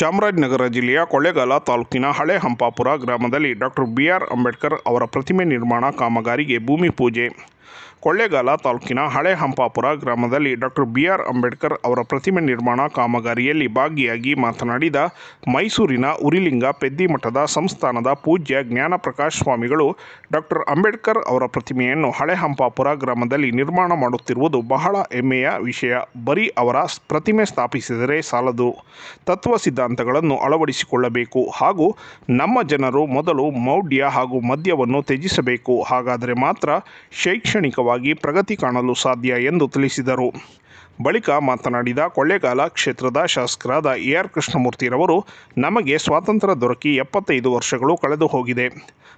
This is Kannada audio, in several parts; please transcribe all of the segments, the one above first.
ಚಾಮರಾಜನಗರ ಜಿಲ್ಲೆಯ ಕೊಳ್ಳೇಗಾಲ ತಾಲೂಕಿನ ಹಳೆ ಹಂಪಾಪುರ ಗ್ರಾಮದಲ್ಲಿ ಡಾಕ್ಟರ್ ಬಿ ಆರ್ ಅಂಬೇಡ್ಕರ್ ಅವರ ಪ್ರತಿಮೆ ನಿರ್ಮಾಣ ಕಾಮಗಾರಿಗೆ ಭೂಮಿ ಪೂಜೆ ಕೊಳ್ಳೇಗಾಲ ತಾಲೂಕಿನ ಹಳೆ ಹಂಪಾಪುರ ಗ್ರಾಮದಲ್ಲಿ ಡಾಕ್ಟರ್ ಬಿ ಆರ್ ಅಂಬೇಡ್ಕರ್ ಅವರ ಪ್ರತಿಮೆ ನಿರ್ಮಾಣ ಕಾಮಗಾರಿಯಲ್ಲಿ ಭಾಗಿಯಾಗಿ ಮಾತನಾಡಿದ ಮೈಸೂರಿನ ಉರಿಲಿಂಗ ಪೆದ್ದಿಮಠದ ಸಂಸ್ಥಾನದ ಪೂಜ್ಯ ಜ್ಞಾನಪ್ರಕಾಶ್ ಸ್ವಾಮಿಗಳು, ಡಾಕ್ಟರ್ ಅಂಬೇಡ್ಕರ್ ಅವರ ಪ್ರತಿಮೆಯನ್ನು ಹಳೆ ಹಂಪಾಪುರ ಗ್ರಾಮದಲ್ಲಿ ನಿರ್ಮಾಣ ಮಾಡುತ್ತಿರುವುದು ಬಹಳ ಹೆಮ್ಮೆಯ ವಿಷಯ. ಬರೀ ಅವರ ಪ್ರತಿಮೆ ಸ್ಥಾಪಿಸಿದರೆ ಸಾಲದು. ತತ್ವ ಸಿದ್ಧಾಂತಗಳನ್ನು ಅಳವಡಿಸಿಕೊಳ್ಳಬೇಕು. ಹಾಗೂ ನಮ್ಮ ಜನರು ಮೊದಲು ಮೌಢ್ಯ ಹಾಗೂ ಮದ್ಯವನ್ನು ತ್ಯಜಿಸಬೇಕು. ಹಾಗಾದರೆ ಮಾತ್ರ ಶೈಕ್ಷಣಿಕವಾಗಿ ಪ್ರಗತಿ ಕಾಣಲು ಸಾಧ್ಯ ಎಂದು ತಿಳಿಸಿದರು. ಬಳಿಕ ಮಾತನಾಡಿದ ಕೊಳ್ಳೇಗಾಲ ಕ್ಷೇತ್ರದ ಶಾಸಕರಾದ ಎ ಆರ್ ಕೃಷ್ಣಮೂರ್ತಿರವರು, ನಮಗೆ ಸ್ವಾತಂತ್ರ್ಯ ದೊರಕಿ ಎಪ್ಪತ್ತೈದು ವರ್ಷಗಳು ಕಳೆದು ಹೋಗಿದೆ.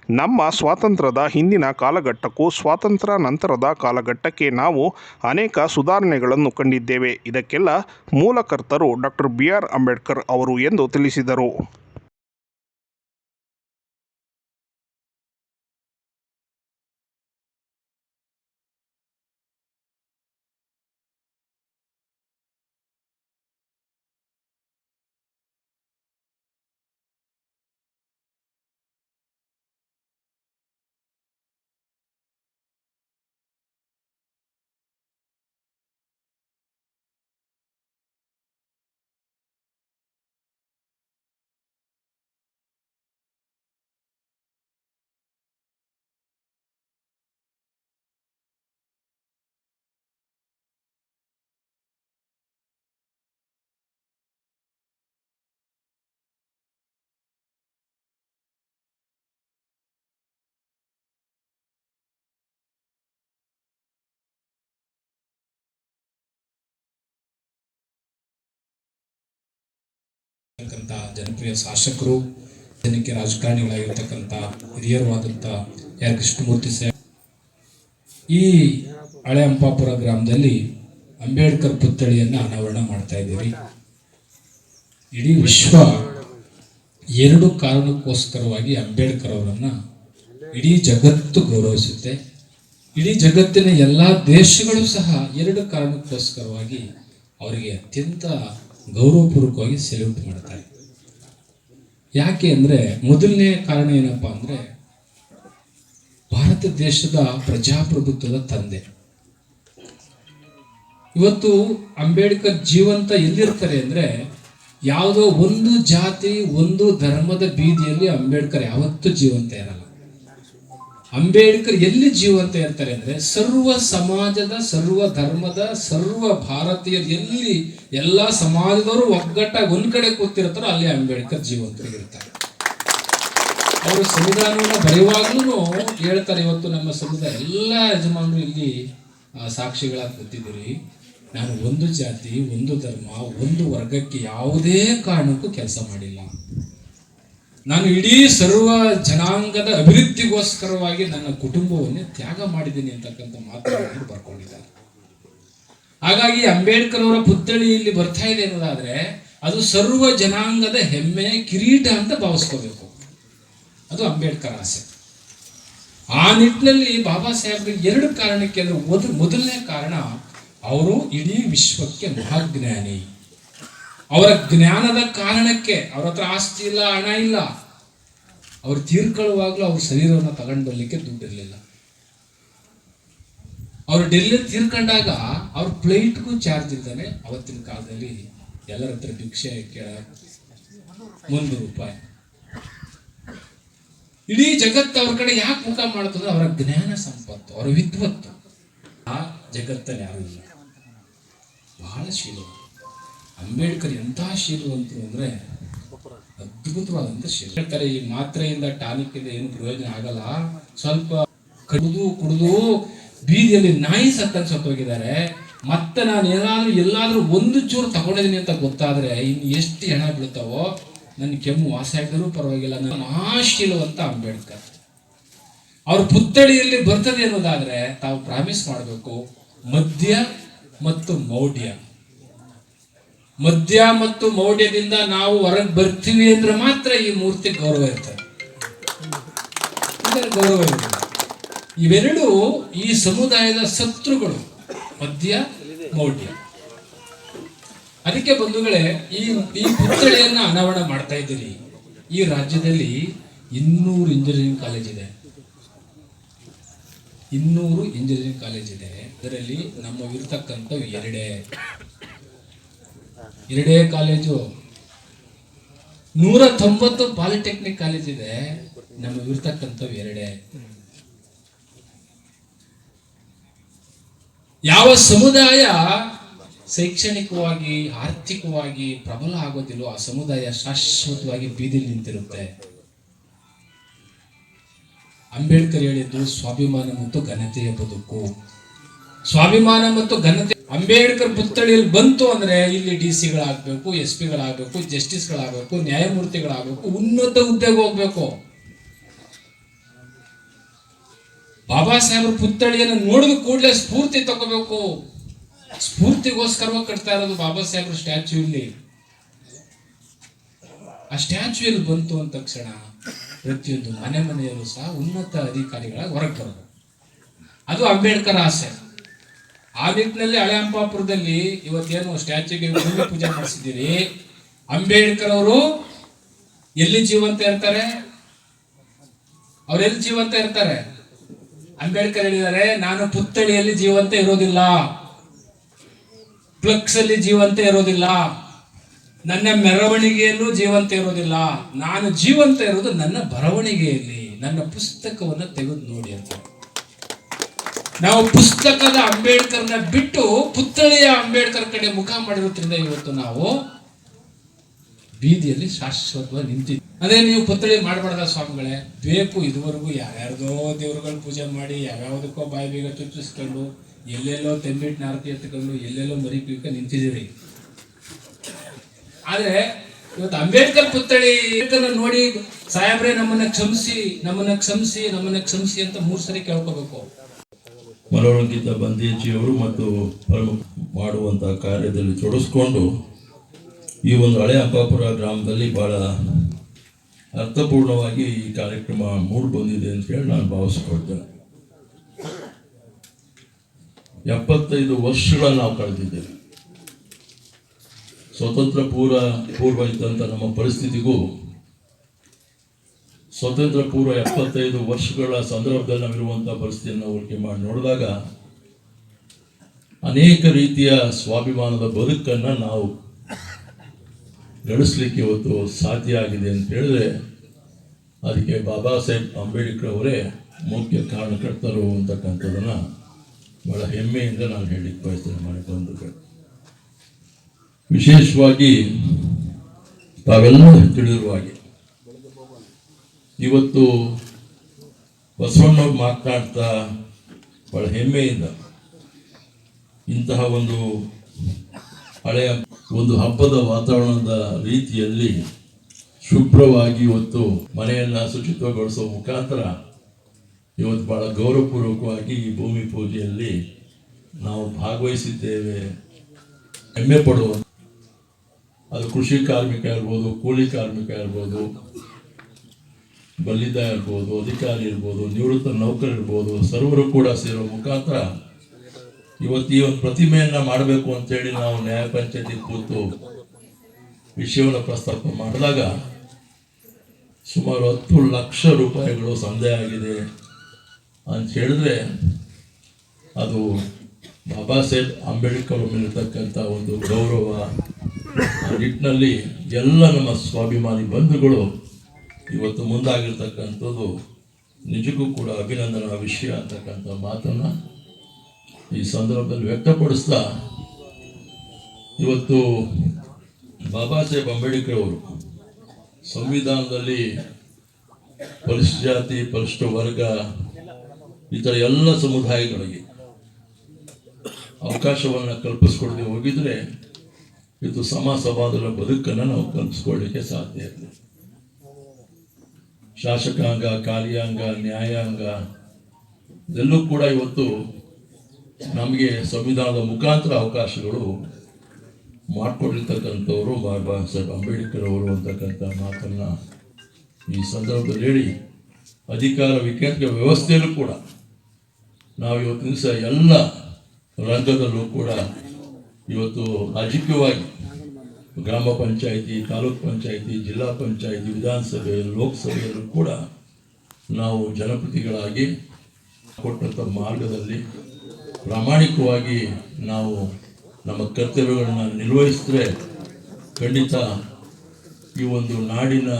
ನಮ್ಮ ಸ್ವಾತಂತ್ರ್ಯದ ಹಿಂದಿನ ಕಾಲಘಟ್ಟಕ್ಕೂ ಸ್ವಾತಂತ್ರ್ಯ ನಂತರದ ಕಾಲಘಟ್ಟಕ್ಕೆ ನಾವು ಅನೇಕ ಸುಧಾರಣೆಗಳನ್ನು ಕಂಡಿದ್ದೇವೆ. ಇದಕ್ಕೆಲ್ಲ ಮೂಲಕರ್ತರು ಡಾಕ್ಟರ್ ಬಿ ಆರ್ ಅಂಬೇಡ್ಕರ್ ಅವರು ಎಂದು ತಿಳಿಸಿದರು. ಇರ್ತಕ್ಕಂಥ ಜನಪ್ರಿಯ ಶಾಸಕರು ಜನಕ್ಕೆ ರಾಜಕಾರಣಿಗಳಾಗಿರ್ತಕ್ಕಂಥ ಹಿರಿಯರು ಆದಂಥ ಆರ್ ಕೃಷ್ಣಮೂರ್ತಿ ಸಾಹೇಬ್. ಈ ಹಳೆ ಅಂಪಾಪುರ ಗ್ರಾಮದಲ್ಲಿ ಅಂಬೇಡ್ಕರ್ ಪುತ್ಥಳಿಯನ್ನು ಅನಾವರಣ ಮಾಡ್ತಾ ಇದ್ದೀರಿ. ಇಡೀ ವಿಶ್ವ ಎರಡು ಕಾರಣಕ್ಕೋಸ್ಕರವಾಗಿ ಅಂಬೇಡ್ಕರ್ ಅವರನ್ನು ಇಡೀ ಜಗತ್ತು ಗೌರವಿಸುತ್ತೆ. ಇಡೀ ಜಗತ್ತಿನ ಎಲ್ಲ ದೇಶಗಳು ಸಹ ಎರಡು ಕಾರಣಕ್ಕೋಸ್ಕರವಾಗಿ ಅವರಿಗೆ ಅತ್ಯಂತ ಗೌರವಪೂರ್ವಕವಾಗಿ ಸೆಲ್ಯೂಟ್ ಮಾಡ್ತಾರೆ ಯಾಕೆ ಅಂದರೆ ಮೊದಲನೇ ಕಾರಣ ಏನಪ್ಪಾ ಅಂದರೆ ಭಾರತ ದೇಶದ ಪ್ರಜಾಪ್ರಭುತ್ವದ ತಂದೆ. ಇವತ್ತು ಅಂಬೇಡ್ಕರ್ ಜೀವಂತ ಎಲ್ಲಿರ್ತಾರೆ ಅಂದ್ರೆ ಯಾವುದೋ ಒಂದು ಜಾತಿ, ಒಂದು ಧರ್ಮದ ಬೀದಿಯಲ್ಲಿ ಅಂಬೇಡ್ಕರ್ ಯಾವತ್ತೂ ಜೀವಂತ ಇರಲ್ಲ. ಅಂಬೇಡ್ಕರ್ ಎಲ್ಲಿ ಜೀವಂತ ಇರ್ತಾರೆ ಅಂದ್ರೆ ಸರ್ವ ಸಮಾಜದ, ಸರ್ವ ಧರ್ಮದ, ಸರ್ವ ಭಾರತೀಯರು ಎಲ್ಲಿ ಎಲ್ಲ ಸಮಾಜದವರು ಒಗ್ಗಟ್ಟಾಗಿ ಒಂದು ಕಡೆ ಕೂತಿರ್ತಾರೋ ಅಲ್ಲಿ ಅಂಬೇಡ್ಕರ್ ಜೀವಂತರಾಗಿರ್ತಾರೆ. ಅವರು ಸಂವಿಧಾನವನ್ನು ಬರೆಯುವಾಗ್ಲೂ ಹೇಳ್ತಾರೆ ಇವತ್ತು ನಮ್ಮ ಸಮುದಾಯ, ಎಲ್ಲ ಯಜಮಾನರು ಇಲ್ಲಿ ಸಾಕ್ಷಿಗಳಾಗಿ ಕೂತಿದ್ದೀರಿ. ನಾನು ಒಂದು ಜಾತಿ, ಒಂದು ಧರ್ಮ, ಒಂದು ವರ್ಗಕ್ಕೆ ಯಾವುದೇ ಕಾರಣಕ್ಕೂ ಕೆಲಸ ಮಾಡಿಲ್ಲ. ನಾನು ಇಡೀ ಸರ್ವ ಜನಾಂಗದ ಅಭಿವೃದ್ಧಿಗೋಸ್ಕರವಾಗಿ ನನ್ನ ಕುಟುಂಬವನ್ನೇ ತ್ಯಾಗ ಮಾಡಿದ್ದೀನಿ ಅಂತಕ್ಕಂಥ ಮಾತುಗಳನ್ನು ಬರ್ಕೊಂಡಿದ್ದಾರೆ. ಹಾಗಾಗಿ ಅಂಬೇಡ್ಕರ್ ಅವರ ಪುತ್ಥಳಿ ಇಲ್ಲಿ ಬರ್ತಾ ಇದೆ ಅನ್ನೋದಾದ್ರೆ ಅದು ಸರ್ವ ಜನಾಂಗದ ಹೆಮ್ಮೆ, ಕಿರೀಟ ಅಂತ ಭಾವಿಸ್ಕೋಬೇಕು. ಅದು ಅಂಬೇಡ್ಕರ್ ಆಸೆ. ಆ ನಿಟ್ಟಿನಲ್ಲಿ ಬಾಬಾ ಸಾಹೇಬ್ರಿಗೆ ಎರಡು ಕಾರಣಕ್ಕೆ ಅಂದ್ರೆ ಮೊದ ಮೊದಲನೇ ಕಾರಣ, ಅವರು ಇಡೀ ವಿಶ್ವಕ್ಕೆ ಮಹಾಜ್ಞಾನಿ. ಅವರ ಜ್ಞಾನದ ಕಾರಣಕ್ಕೆ ಅವ್ರ ಹತ್ರ ಆಸ್ತಿ ಇಲ್ಲ, ಹಣ ಇಲ್ಲ. ಅವ್ರು ತೀರ್ಕೊಳ್ಳುವಾಗಲೂ ಅವ್ರ ಶರೀರವನ್ನು ತಗೊಂಡು ಬರ್ಲಿಕ್ಕೆ ದುಡ್ಡಿರಲಿಲ್ಲ ಅವ್ರು ಡೆಲ್ಲಿ ತೀರ್ಕೊಂಡಾಗ ಅವ್ರ ಪ್ಲೇಟ್ಗೂ ಚಾರ್ಜ್ ಇದ್ದಾನೆ ಅವತ್ತಿನ ಕಾಲದಲ್ಲಿ ಎಲ್ಲರ ಹತ್ರ ಭಿಕ್ಷೆ ಕೇಳ ಒಂದು ರೂಪಾಯಿ. ಇಡೀ ಜಗತ್ತು ಅವ್ರ ಕಡೆ ಯಾಕೆ ಮುಖ ಮಾಡ್ತಂದ್ರೆ ಅವರ ಜ್ಞಾನ ಸಂಪತ್ತು, ಅವರ ವಿದ್ವತ್ತು. ಆ ಜಗತ್ತಲ್ಲಿ ಯಾರು ಇಲ್ಲ. ಬಹಳ ಶೀಲವಂತ ಅಂಬೇಡ್ಕರ್ ಎಂಥ ಶೀಲವಂತರು ಅಂದ್ರೆ ಅದ್ಭುತವಾದಂಥ ಶೀಲ ಹೇಳ್ತಾರೆ, ಈ ಮಾತ್ರೆಯಿಂದ ಟಾನಿಕ್ ಇದೆ, ಏನು ಪ್ರಯೋಜನ ಆಗಲ್ಲ. ಸ್ವಲ್ಪ ಕಡಿದು, ಕುಡಿದು, ಬೀದಿಯಲ್ಲಿ ನಾಯಿ ಸತ್ತಂಗ್ ಸತ್ತೋಗಿದ್ದಾರೆ. ಮತ್ತೆ ನಾನು ಏನಾದರೂ, ಎಲ್ಲಾದ್ರೂ ಒಂದು ಚೂರು ತಗೊಂಡಿದ್ದೀನಿ ಅಂತ ಗೊತ್ತಾದ್ರೆ ಇನ್ನು ಎಷ್ಟು ಹೆಣ ಬೀಳ್ತಾವೋ ನನ್ನ ಕೆಮ್ಮು ವಾಸ ಪರವಾಗಿಲ್ಲ. ನನ್ನ ಮಹಾಶೀಲವಂತ ಅಂಬೇಡ್ಕರ್. ಅವ್ರ ಪುತ್ಥಳಿಯಲ್ಲಿ ಬರ್ತದೆ ಅನ್ನೋದಾದ್ರೆ ತಾವು ಪ್ರಾಮಿಸ್ ಮಾಡಬೇಕು, ಮದ್ಯ ಮತ್ತು ಮೌಢ್ಯ. ಮದ್ಯ ಮತ್ತು ಮೌಢ್ಯದಿಂದ ನಾವು ಹೊರಗೆ ಬರ್ತೀವಿ ಅಂದ್ರೆ ಮಾತ್ರ ಈ ಮೂರ್ತಿ ಗೌರವ ಇರ್ತದೆ. ಗೌರವ ಇರ್ತದೆ ಇವೆರಡು ಈ ಸಮುದಾಯದ ಶತ್ರುಗಳು ಮದ್ಯ ಮೌಢ್ಯ. ಅದಕ್ಕೆ ಬಂಧುಗಳೇ, ಈ ಈ ಪುತ್ಥಳಿಯನ್ನ ಅನಾವರಣ ಮಾಡ್ತಾ ಇದ್ದೀರಿ. ಈ ರಾಜ್ಯದಲ್ಲಿ ಇನ್ನೂರು ಇಂಜಿನಿಯರಿಂಗ್ ಕಾಲೇಜ್ ಇದೆ. ಇನ್ನೂರು ಇಂಜಿನಿಯರಿಂಗ್ ಕಾಲೇಜ್ ಇದೆ. ಅದರಲ್ಲಿ ನಮ್ಮವಿರ್ತಕ್ಕಂಥ ಎರಡೇ. ಎರಡೇ ಕಾಲೇಜು. ನೂರ ತೊಂಬತ್ತು ಪಾಲಿಟೆಕ್ನಿಕ್ ಕಾಲೇಜ್ ಇದೆ. ನಮ್ಮವಿರ್ತಕ್ಕಂಥವು ಎರಡೇ. ಯಾವ ಸಮುದಾಯ ಶೈಕ್ಷಣಿಕವಾಗಿ, ಆರ್ಥಿಕವಾಗಿ ಪ್ರಬಲ ಆಗೋದಿಲ್ಲೋ ಆ ಸಮುದಾಯ ಶಾಶ್ವತವಾಗಿ ಬೀದಿಲಿ ನಿಂತಿರುತ್ತೆ. ಅಂಬೇಡ್ಕರ್ ಹೇಳಿದ್ದು ಸ್ವಾಭಿಮಾನ ಮತ್ತು ಘನತೆಯ ಬದುಕು. ಸ್ವಾಭಿಮಾನ ಮತ್ತು ಘನತೆ ಅಂಬೇಡ್ಕರ್ ಪುತ್ಥಳಿಯಲ್ಲಿ ಬಂತು ಅಂದ್ರೆ ಇಲ್ಲಿ ಡಿ ಸಿಗಳಾಗಬೇಕು, ಎಸ್ ಪಿಗಳಾಗಬೇಕು, ಜಸ್ಟಿಸ್ಗಳಾಗಬೇಕು, ನ್ಯಾಯಮೂರ್ತಿಗಳಾಗಬೇಕು, ಉನ್ನತ ಹುದ್ದೆಗೆ ಹೋಗ್ಬೇಕು. ಬಾಬಾ ಸಾಹೇಬ್ರ ಪುತ್ಥಳಿಯನ್ನು ನೋಡಿದ ಕೂಡಲೇ ಸ್ಫೂರ್ತಿ ತಗೋಬೇಕು. ಸ್ಫೂರ್ತಿಗೋಸ್ಕರವಾಗಿ ಕಟ್ತಾ ಇರೋದು ಬಾಬಾ ಸಾಹೇಬ್ರ ಸ್ಟ್ಯಾಚ್ಯೂ ಇಲ್ಲಿ. ಆ ಸ್ಟ್ಯಾಚ್ಯೂ ಇಲ್ಲಿ ಬಂತು ಅಂದ ತಕ್ಷಣ ಪ್ರತಿಯೊಂದು ಮನೆ ಮನೆಯಲ್ಲೂ ಸಹ ಉನ್ನತ ಅಧಿಕಾರಿಗಳಾಗಿ ಹೊರಗೆ ಬರೋದು. ಅದು ಅಂಬೇಡ್ಕರ್ ಆಸೆ. ಆ ನಿಟ್ಟಿನಲ್ಲಿ ಹಳೆ ಅಂಬಾಪುರದಲ್ಲಿ ಇವತ್ತೇನು ಸ್ಟ್ಯಾಚ್ಯೂಗೆ ಭೂಮಿ ಪೂಜೆ ಮಾಡಿಸಿದ್ದೀರಿ? ಅಂಬೇಡ್ಕರ್ ಅವರು ಎಲ್ಲಿ ಜೀವಂತ ಇರ್ತಾರೆ? ಅವ್ರೆಲ್ಲಿ ಜೀವಂತ ಇರ್ತಾರೆ? ಅಂಬೇಡ್ಕರ್ ಹೇಳಿದ್ದಾರೆ, ನಾನು ಪುತ್ಥಳಿಯಲ್ಲಿ ಜೀವಂತ ಇರೋದಿಲ್ಲ. ಫ್ಲಕ್ಸ್ ಅಲ್ಲಿ ಜೀವಂತ ಇರೋದಿಲ್ಲ. ನನ್ನ ಮೆರವಣಿಗೆಯಲ್ಲೂ ಜೀವಂತ ಇರೋದಿಲ್ಲ. ನಾನು ಜೀವಂತ ಇರೋದು ನನ್ನ ಬರವಣಿಗೆಯಲ್ಲಿ, ನನ್ನ ಪುಸ್ತಕವನ್ನು ತೆಗೆದು ನೋಡಿ ಅಂತ. ನಾವು ಪುಸ್ತಕದ ಅಂಬೇಡ್ಕರ್ನ ಬಿಟ್ಟು ಪುತ್ಥಳಿಯ ಅಂಬೇಡ್ಕರ್ ಕಡೆ ಮುಖ ಮಾಡಿರೋದ್ರಿಂದ ಇವತ್ತು ನಾವು ಬೀದಿಯಲ್ಲಿ ಶಾಶ್ವತವಾಗಿ ನಿಂತಿದ್ವಿ. ಅದೇ ನೀವು ಪುತ್ಥಳಿ ಮಾಡಬಾರ್ದ ಸ್ವಾಮಿಗಳೇ, ಬೇಕು ಇದುವರೆಗೂ ಯಾರ್ಯಾರ್ದೋ ದೇವರುಗಳ ಪೂಜೆ ಮಾಡಿ, ಯಾವ್ಯಾವುದಕ್ಕೋ ಬಾಯಿ ಬೀಗ ಚುಚ್ಚಿಸ್ಕೊಂಡು, ಎಲ್ಲೆಲ್ಲೋ ತೆಂಬಿಟ್ಟು ನಾರತಿ ಎತ್ಕೊಂಡು, ಎಲ್ಲೆಲ್ಲೋ ಮರಿ ಪೀಕ ನಿಂತಿದ್ದೀರಿ. ಆದ್ರೆ ಇವತ್ತು ಅಂಬೇಡ್ಕರ್ ಪುತ್ಥಳಿ ನೋಡಿ ಸಾಹೇಬ್ರೆ ನಮ್ಮನ್ನ ಕ್ಷಮಿಸಿ ನಮ್ಮನ್ನ ಕ್ಷಮಿಸಿ ನಮ್ಮನ್ನ ಕ್ಷಮಿಸಿ ಅಂತ ಮೂರ್ ಸರಿ ಕೇಳ್ಕೋಬೇಕು. ಮನೋರಂಗಿತ ಬಂದೇಜಿಯವರು ಮತ್ತು ಮಾಡುವಂತಹ ಕಾರ್ಯದಲ್ಲಿ ತೊಡಗಿಸ್ಕೊಂಡು ಈ ಒಂದು ಹಳೆ ಅಂಬಾಪುರ ಗ್ರಾಮದಲ್ಲಿ ಬಹಳ ಅರ್ಥಪೂರ್ಣವಾಗಿ ಈ ಕಾರ್ಯಕ್ರಮ ಮೂಡಿ ಬಂದಿದೆ ಅಂತ ಹೇಳಿ ನಾನು ಭಾವಿಸ್ಕೊಳ್ತೇನೆ. ಎಪ್ಪತ್ತೈದು ವರ್ಷಗಳ ನಾವು ಕಳೆದಿದ್ದೇವೆ. ಸ್ವತಂತ್ರ ಪೂರ್ವ ಪೂರ್ವ ಇದ್ದಂಥ ನಮ್ಮ ಪರಿಸ್ಥಿತಿಗೂ ಸ್ವತಂತ್ರ ಪೂರ್ವ ಎಪ್ಪತ್ತೈದು ವರ್ಷಗಳ ಸಂದರ್ಭದಲ್ಲಿ ನಾವಿರುವಂಥ ಪರಿಸ್ಥಿತಿಯನ್ನು ಹೋಲಿಕೆ ಮಾಡಿ ನೋಡಿದಾಗ ಅನೇಕ ರೀತಿಯ ಸ್ವಾಭಿಮಾನದ ಬದುಕನ್ನು ನಾವು ನಡೆಸಲಿಕ್ಕೆ ಇವತ್ತು ಸಾಧ್ಯ ಆಗಿದೆ ಅಂತ ಹೇಳಿದ್ರೆ ಅದಕ್ಕೆ ಬಾಬಾ ಸಾಹೇಬ್ ಅಂಬೇಡ್ಕರ್ ಅವರೇ ಮುಖ್ಯ ಕಾರಣಕರ್ತರು ಅಂತಕ್ಕಂಥದ್ದನ್ನು ಬಹಳ ಹೆಮ್ಮೆಯಿಂದ ನಾನು ಹೇಳಿಕ್ಕೆ ಬಯಸ್ತೇನೆ ಬಂಧುಗಳು ವಿಶೇಷವಾಗಿ ತಾವೆಲ್ಲ ತಿಳಿದಿರುವ ಹಾಗೆ ಇವತ್ತು ಬಸವಣ್ಣವ್ರು ಮಾತನಾಡ್ತಾ ಬಹಳ ಹೆಮ್ಮೆಯಿಂದ ಇಂತಹ ಒಂದು ಹಳೆಯ ಒಂದು ಹಬ್ಬದ ವಾತಾವರಣದ ರೀತಿಯಲ್ಲಿ ಶುಭ್ರವಾಗಿ ಇವತ್ತು ಮನೆಯನ್ನು ಶುಚಿತ್ವಗೊಳಿಸುವ ಮುಖಾಂತರ ಇವತ್ತು ಬಹಳ ಗೌರವಪೂರ್ವಕವಾಗಿ ಈ ಭೂಮಿ ಪೂಜೆಯಲ್ಲಿ ನಾವು ಭಾಗವಹಿಸಿದ್ದೇವೆ. ಹೆಮ್ಮೆ ಪಡುವ ಅದು ಕೃಷಿ ಕಾರ್ಮಿಕ ಇರ್ಬೋದು, ಕೂಲಿ ಕಾರ್ಮಿಕ ಇರ್ಬೋದು ಬಲ್ಲಿದ ಇರ್ಬೋದು ಅಧಿಕಾರಿ ಇರ್ಬೋದು ನಿವೃತ್ತ ನೌಕರ ಇರ್ಬೋದು ಸರ್ವರು ಕೂಡ ಸೇರೋ ಮುಖಾಂತರ ಇವತ್ತು ಈ ಒಂದು ಪ್ರತಿಮೆಯನ್ನ ಮಾಡಬೇಕು ಅಂತೇಳಿ ನಾವು ನ್ಯಾಯ ಪಂಚಾಯತಿ ಕೂತು ವಿಷಯವನ್ನು ಪ್ರಸ್ತಾಪ ಮಾಡಿದಾಗ ಸುಮಾರು ಹತ್ತು ಲಕ್ಷ ರೂಪಾಯಿಗಳು ಸಂದೇಹ ಆಗಿದೆ ಅಂತ ಹೇಳಿದ್ರೆ ಅದು ಬಾಬಾ ಸಾಹೇಬ್ ಅಂಬೇಡ್ಕರ್ ಮೇಲಿರ್ತಕ್ಕಂಥ ಒಂದು ಗೌರವ ಆ ನಿಟ್ಟಿನಲ್ಲಿ ಎಲ್ಲ ನಮ್ಮ ಸ್ವಾಭಿಮಾನಿ ಬಂಧುಗಳು ಇವತ್ತು ಮುಂದಾಗಿರ್ತಕ್ಕಂಥದ್ದು ನಿಜಕ್ಕೂ ಕೂಡ ಅಭಿನಂದನಾ ವಿಷಯ ಅಂತಕ್ಕಂಥ ಮಾತನ್ನು ಈ ಸಂದರ್ಭದಲ್ಲಿ ವ್ಯಕ್ತಪಡಿಸ್ತಾ ಇವತ್ತು ಬಾಬಾ ಸಾಹೇಬ್ ಅಂಬೇಡ್ಕರ್ ಅವರು ಸಂವಿಧಾನದಲ್ಲಿ ಪರಿಶಿಷ್ಟ ಜಾತಿ, ಪರಿಶಿಷ್ಟ ವರ್ಗ ಇತರ ಎಲ್ಲ ಸಮುದಾಯಗಳಿಗೆ ಅವಕಾಶವನ್ನು ಕಲ್ಪಿಸ್ಕೊಡದೆ ಹೋಗಿದ್ರೆ ಇದು ಸಮ ಸಮಾಜದ ಬದುಕನ್ನು ನಾವು ಕಲ್ಪಿಸ್ಕೊಳ್ಳಿಕ್ಕೆ ಸಾಧ್ಯ ಇಲ್ಲ ಶಾಸಕಾಂಗ ಕಾರ್ಯಾಂಗ ನ್ಯಾಯಾಂಗ, ಇದೆಲ್ಲೂ ಕೂಡ ಇವತ್ತು ನಮಗೆ ಸಂವಿಧಾನದ ಮುಖಾಂತರ ಅವಕಾಶಗಳು ಮಾಡಿಕೊಂಡಿರ್ತಕ್ಕಂಥವರು ಬಾಬಾ ಸಾಹೇಬ್ ಅಂಬೇಡ್ಕರ್ ಅವರು ಅಂತಕ್ಕಂಥ ಮಾತನ್ನ ಈ ಸಂದರ್ಭದಲ್ಲಿ ಹೇಳಿ, ಅಧಿಕಾರ ವಿಕೇಂದ್ರ ವ್ಯವಸ್ಥೆಯಲ್ಲೂ ಕೂಡ ನಾವು ಇವತ್ತಿನ ದಿವಸ ಎಲ್ಲ ರಂಗದಲ್ಲೂ ಕೂಡ ಇವತ್ತು ರಾಜಕೀಯವಾಗಿ ಗ್ರಾಮ ಪಂಚಾಯಿತಿ, ತಾಲೂಕ್ ಪಂಚಾಯಿತಿ, ಜಿಲ್ಲಾ ಪಂಚಾಯಿತಿ, ವಿಧಾನಸಭೆ, ಲೋಕಸಭೆಯಲ್ಲೂ ಕೂಡ ನಾವು ಜನಪ್ರತಿಗಳಾಗಿ ಕೊಟ್ಟಂಥ ಮಾರ್ಗದಲ್ಲಿ ಪ್ರಾಮಾಣಿಕವಾಗಿ ನಾವು ನಮ್ಮ ಕರ್ತವ್ಯಗಳನ್ನು ನಿರ್ವಹಿಸಿದ್ರೆ ಖಂಡಿತ ಈ ಒಂದು ನಾಡಿನ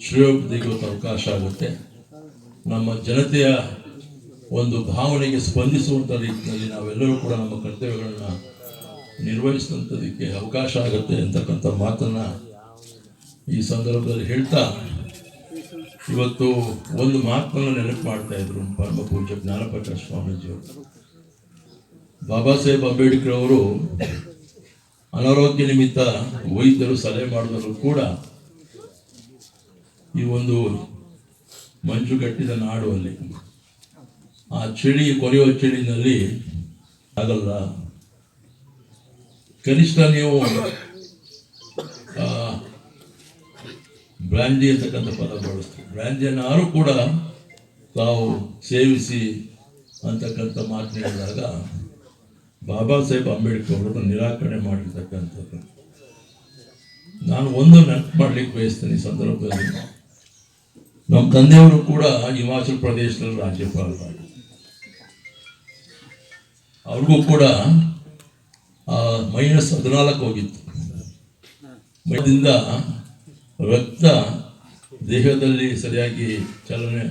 ಶ್ರೇಯೋಭಿವೃದ್ಧಿಗೆ ಅವಕಾಶ ಆಗುತ್ತೆ. ನಮ್ಮ ಜನತೆಯ ಒಂದು ಭಾವನೆಗೆ ಸ್ಪಂದಿಸುವಂಥ ರೀತಿಯಲ್ಲಿ ನಾವೆಲ್ಲರೂ ಕೂಡ ನಮ್ಮ ಕರ್ತವ್ಯಗಳನ್ನ ನಿರ್ವಹಿಸುವಂಥದಕ್ಕೆ ಅವಕಾಶ ಆಗುತ್ತೆ ಅಂತಕ್ಕಂಥ ಮಾತನ್ನ ಈ ಸಂದರ್ಭದಲ್ಲಿ ಹೇಳ್ತಾ, ಇವತ್ತು ಒಂದು ಮಾತನ್ನು ನೆನಪು ಮಾಡ್ತಾ ಇದ್ರು ಪರಮ ಪೂಜ್ಯ ಜ್ಞಾನಪ್ರಕಾಶ್ ಸ್ವಾಮೀಜಿಯವರು. ಬಾಬಾ ಸಾಹೇಬ್ ಅಂಬೇಡ್ಕರ್ ಅವರು ಅನಾರೋಗ್ಯ ನಿಮಿತ್ತ ವೈದ್ಯರು ಸಲಹೆ ಮಾಡಿದ್ರು ಕೂಡ ಈ ಒಂದು ಮಂಜುಗಟ್ಟಿದ ನಾಡು ಅಲ್ಲಿ, ಆ ಚಳಿ ಕೊರೆಯುವ ಚಳಿನಲ್ಲಿ ಆಗಲ್ಲ. ಕನಿಷ್ಠ ನೀವು ಆ, ಬ್ರಾಂಡಿ ಅಂತಕ್ಕಂಥ ಪದ ಬಳಸ್ತೀವಿ ಬ್ರಾಂಡಿಯನ್ನು ಯಾರು ಕೂಡ ತಾವು ಸೇವಿಸಿ ಅಂತಕ್ಕಂಥ ಮಾತು ಹೇಳಿದಾಗ ಬಾಬಾ ಸಾಹೇಬ್ ಅಂಬೇಡ್ಕರ್ ಅವರನ್ನು ನಿರಾಕರಣೆ ಮಾಡಿರ್ತಕ್ಕಂಥದ್ದು. ನಾನು ಒಂದು ನೆನಪು ಮಾಡ್ಲಿಕ್ಕೆ ಬಯಸ್ತೇನೆ ಈ ಸಂದರ್ಭದಲ್ಲಿ. ನಮ್ಮ ತಂದೆಯವರು ಕೂಡ ಹಿಮಾಚಲ ಪ್ರದೇಶದಲ್ಲಿ ರಾಜ್ಯಪಾಲರಾಗಿ ಅವ್ರಿಗೂ ಕೂಡ ಮೈನಸ್ ಹದಿನಾಲ್ಕು ಹೋಗಿತ್ತು. ಮೈದಿಂದ ರಕ್ತ ದೇಹದಲ್ಲಿ ಸರಿಯಾಗಿ ಚಲನೆ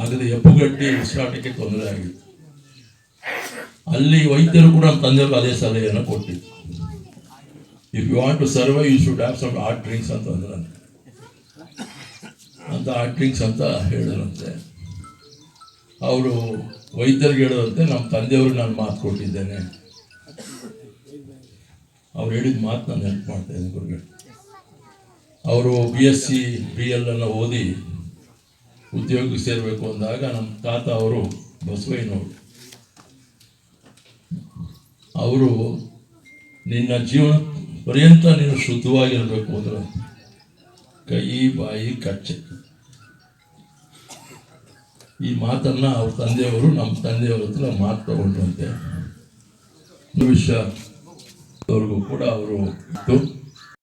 ಆಗದೆ ಎಪ್ಪುಗಟ್ಟಿ ಉಸಿರಾಟಕ್ಕೆ ತೊಂದರೆ ಆಗಿತ್ತು. ಅಲ್ಲಿ ವೈದ್ಯರು ಕೂಡ ನಮ್ಮ ತಂದೆಯವರು ಅದೇ ಸಲಹೆಯನ್ನು ಕೊಟ್ಟಿತ್ತು if you want to survive you should have some hard drinks ಅಂತ ಅಂದ್ರೆ ಅಂತ ಹಾರ್ಟ್ ಡ್ರಿಂಕ್ಸ್ ಅಂತ ಹೇಳಿದ್ರಂತೆ. ಅವರು ವೈದ್ಯರಿಗೆ ಹೇಳೋದಂತೆ, ನಮ್ಮ ತಂದೆಯವರು ನಾನು ಮಾತು ಕೊಟ್ಟಿದ್ದೇನೆ. ಅವ್ರು ಹೇಳಿದ ಮಾತು ನಾನು ನೆನಪು ಮಾಡ್ತಾ ಇದ್ದೀನಿ ಗುರುಗಳು. ಅವರು B S C B L ಅನ್ನು ಓದಿ ಉದ್ಯೋಗಕ್ಕೆ ಸೇರಬೇಕು ಅಂದಾಗ ನಮ್ಮ ತಾತ ಅವರು ಬಸವಯ್ಯನವರು. ಅವರು ನಿನ್ನ ಜೀವನ ಪರ್ಯಂತ ನೀನು ಶುದ್ಧವಾಗಿರಬೇಕು ಅಂದ್ರೆ ಕೈ, ಬಾಯಿ, ಕಚ್ಚೆ. ಈ ಮಾತನ್ನು ಅವ್ರ ತಂದೆಯವರು ನಮ್ಮ ತಂದೆಯವ್ರ ಹತ್ರ ಮಾತು ತಗೊಂಡ್ರಂತೆ. ಭವಿಷ್ಯ ಅವ್ರಿಗೂ ಕೂಡ ಅವರು ಇತ್ತು